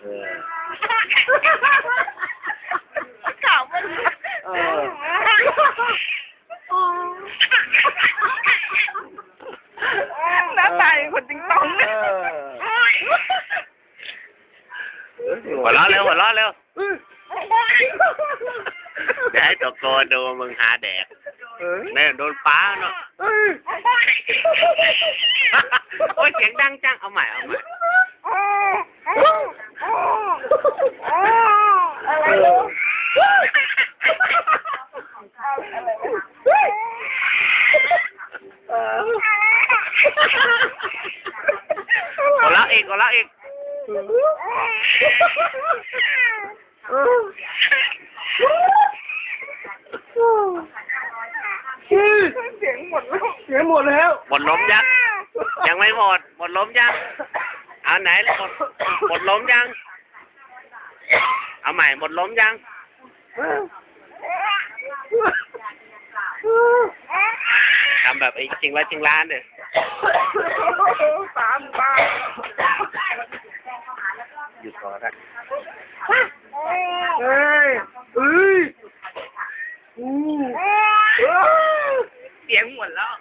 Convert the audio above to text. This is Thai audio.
เออข่าวมันเออหน้าตาอย่างคนจริงตองเออหัวเราะเร็วหัวเราะเร็วเดี๋ยวให้ตัวโกนดูมึงหาแดกเนี่ยโดนป้าเนาะโอ้ ยเสียงดังจังเอาใหม่เอาใหม่อะไรลูกหัวเราะอีกหัวเราะอีกเสียงหมดแล้วเสียหมดแล้วหมดล้มยัง ยังไม่หมด หมดล้มยัง เอาไหนหมดหมดล้มยัง เอาใหม่หมดล้มยัง ทำแบบไอ้จริงร้อยจริงล้านเนี่ยตามตามหยุดก่อนนะเฮ้ยเอ้ยอู้เสียงหมดแล้ว